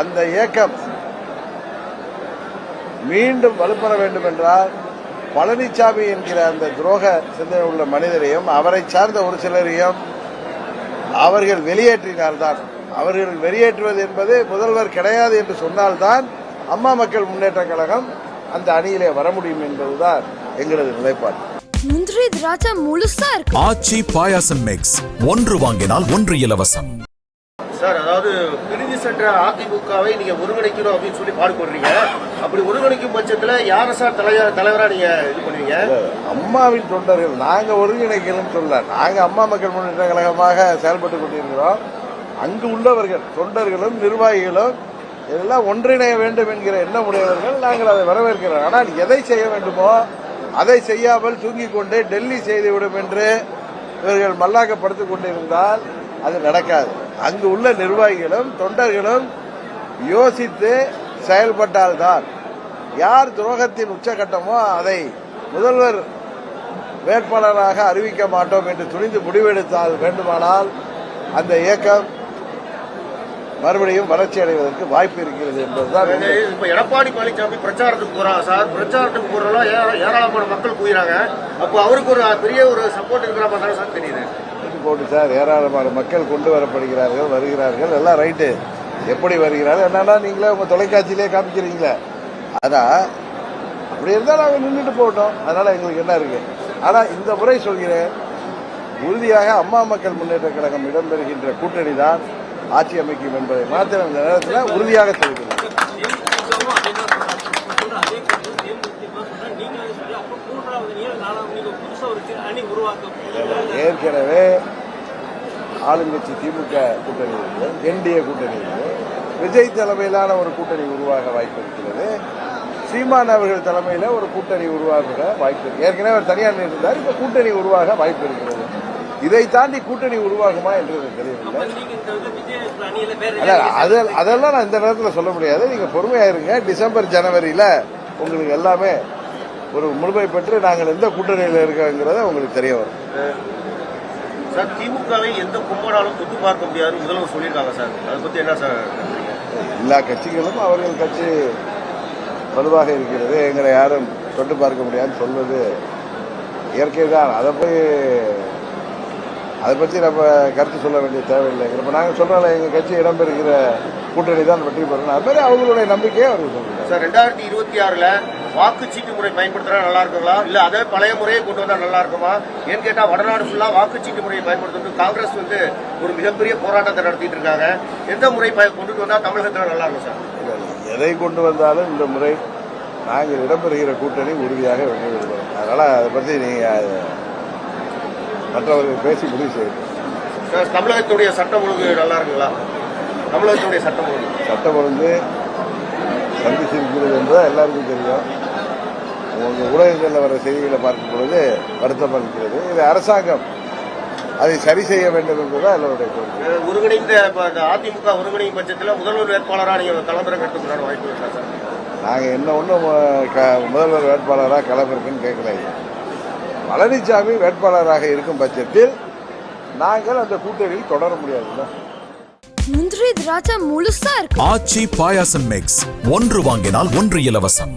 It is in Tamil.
அந்த இயக்கம் மீண்டும் வலுப்பெற வேண்டும் என்றால் பழனிசாமி என்கிற அந்த துரோக சிந்தனை உள்ள மனிதரையும் அவரை சார்ந்த ஒரு சிலரையும் அவர்கள் வெளியேற்றினால்தான். அவர்கள் வெளியேற்றுவது என்பது முதல்வர் கிடையாது என்று சொன்னால்தான் அம்மா மக்கள் முன்னேற்ற கழகம் அந்த அணியிலே வர முடியும் என்பதுதான் எங்களது நிலைப்பாடு. முந்திரி திராட்சை முழுசா இருக்கு. ஆச்சி பாயாசம் மிக்ஸ் ஒன்று வாங்கினால் ஒன்று இலவசம். சார் அதாவது பிரிவு சென்ற அதிமுகவை நீங்க ஒருங்கிணைக்கணும் அப்படின்னு சொல்லி பாடுபடுறீங்க அப்படி ஒருங்கிணைக்கும் பட்சத்துல யார சார் தலைவர் தலைவரா நீங்க இது பண்ணுவீங்க? அம்மாவின் தொண்டர்கள் நாங்க ஒருங்கிணைக்கணும்னு சொல்ல நாங்க அம்மா மக்கள் முன்னேற்ற கழகமாக செயல்பட்டு கொண்டிருக்கிறோம். அங்கு உள்ளவர்கள் தொண்டர்களும் நிர்வாகிகளும் இதெல்லாம் ஒன்றிணைய வேண்டும் என்கிற எண்ணம் உடையவர்கள். நாங்கள் அதை வரவேற்கிறோம். ஆனால் எதை செய்ய வேண்டுமோ அதை செய்யாமல் தூங்கிக் கொண்டு டெல்லி செய்துவிடும் என்று இவர்கள் மல்லாக்கப்படுத்திக் கொண்டிருந்தால் அது நடக்காது. அங்கு உள்ள நிர்வாகிகளும் தொண்டர்களும் யோசித்து செயல்பட்டால்தான். யார் துரோகத்தின் உச்சகட்டமோ அதை முதல்வர் வேட்பாளராக அறிவிக்க மாட்டோம் என்று துணிந்து முடிவெடுத்தால் வேண்டுமானால் அந்த இயக்கம் மறுபடியும் வளர்ச்சி அடைவதற்கு வாய்ப்பு இருக்கிறது என்பதுதான். இப்ப எடப்பாடி பழனிசாமி பிரச்சாரத்துக்கு போறாங்க சார்? பிரச்சாரத்துக்கு போறதெல்லாம் ஏ- ஏராளமான மக்கள் குயிறாங்க அப்போ அவருக்கு ஒரு பெரிய ஒரு சப்போர்ட் இருக்கிற மாதிரி சார் தெரியுது. போட்டு சார் ஏராளமான மக்கள் கொண்டு வரப்படுகிறார்கள் வருகிறார்கள். எல்லாம் ரைட்டு. எப்படி வருகிறார்கள் என்னன்னா நீங்களே உங்க தொலைக்காட்சியிலே காமிக்கிறீங்களே. ஆனா அப்படி இருந்தா நாங்க நின்றுட்டு போட்டோம். அதனால எங்களுக்கு என்ன இருக்கு? ஆனா இந்த முறை சொல்கிறேன் உறுதியாக அம்மா மக்கள் முன்னேற்ற கழகம் இடம்பெறுகின்ற கூட்டணி தான் ஆட்சி அமைக்கும் என்பதை மாத்திரம் இந்த நேரத்தில் உறுதியாக சொல்கிறேன் ஏற்கனவே ஆளுங்கட்சி திமுக கூட்டணி இருக்கு என்டிஏ கூட்டணி இருக்கு. விஜய் தலைமையிலான ஒரு கூட்டணி உருவாக வாய்ப்பு இருக்கிறது. சீமான் அவர்கள் தலைமையில ஒரு கூட்டணி உருவாக வாய்ப்பு இருக்கு. ஏற்கனவே அவர் தனியார் இருந்தார் இப்ப கூட்டணி உருவாக வாய்ப்பு இருக்கிறது. இதை தாண்டி கூட்டணி உருவாகுமா என்று எனக்கு தெரியவில்லை. அதெல்லாம் நான் இந்த நேரத்தில் சொல்ல முடியாது. நீங்க பொறுமையா இருங்க. டிசம்பர் ஜனவரியில உங்களுக்கு எல்லாமே ஒரு முழுமை பெற்று நாங்கள் எந்த கூட்டணியில் இருக்கோங்கிறத உங்களுக்கு தெரிய வரும். சார் திமுகவை எந்த கும்பனாலும் தொட்டு பார்க்க முடியாதுன்னு முதல்வர் சொல்லியிருக்காங்க சார். அதை பத்தி என்ன சார்? எல்லா கட்சிகளும் அவர்கள் கட்சி வலுவாக இருக்கிறது. எங்களை யாரும் தொட்டு பார்க்க முடியாதுன்னு சொல்வது இயற்கை தான். அதை போய் அதை பற்றி நம்ம கருத்து சொல்ல வேண்டிய தேவையில்லை. இப்போ நாங்கள் சொல்கிறோம்ல எங்கள் கட்சி இடம்பெறுகிற கூட்டணி தான் வெற்றி பெறணும் அது மாதிரி அவங்களுடைய நம்பிக்கையை அவர்கள் சொல்லுங்கள் சார் ரெண்டாயிரத்தி இருபத்தி ஆறுல வாக்குச்சீட்டு முறை பயன்படுத்தினா நல்லா இருக்குங்களா இல்ல அதே பழைய முறையை கொண்டு வந்தா நல்லா இருக்குமா ஏன்னு கேட்டா வடநாடு ஃபுல்லா வாக்குச்சீட்டு முறையை பயன்படுத்துறது காங்கிரஸ் வந்து ஒரு மிகப்பெரிய போராட்டத்தை நடத்திட்டு இருக்காங்க. எந்த முறை கொண்டுட்டு வந்தா தமிழகத்துல நல்லா இருக்கும் சார்? எதை கொண்டு வந்தாலும் இந்த முறை நாங்கள் இடம்பெறுகிற கூட்டணி உறுதியாக வெற்றி பெறுகிறோம் அதனால் அதை பற்றி நீங்கள் மற்றவர்கள் பேசி முடிவு செய்யணும் சார் தமிழகத்துடைய சட்டம் ஒழுங்கு நல்லா இருக்குங்களா தமிழகத்துடைய சட்டம் ஒழுங்கு. சட்டம் ஒழுங்கு சந்திச்சிருக்கிறது என்பது எல்லாருக்கும் தெரியும். ஊடகங்களில் வர செய்திகளை பார்க்கும் பொழுது வருத்தம் இருக்கிறது இது அரசாங்கம் அதை சரி செய்ய வேண்டும் என்பதுதான் எல்லோருடைய கோரிக்கை. ஒருங்கிணைந்த அதிமுக ஒருங்கிணைந்த பட்சத்தில் முதல்வர் வேட்பாளராக நீங்க களமிறக்கிறதுக்கு வாய்ப்பு இருக்கா சார்? நாங்கள் என்ன ஒன்றும் முதல்வர் வேட்பாளராக களமிருக்குன்னு கேட்கல. பழனிசாமி வேட்பாளராக இருக்கும் பட்சத்தில் நாங்கள் அந்த கூட்டணியில் தொடர முடியாதுல்ல முந்திரி திராட்சை முழுசா இருக்கு. ஆச்சி பாயாசம் மிக்ஸ் ஒன்று வாங்கினால் ஒன்று இலவசம்.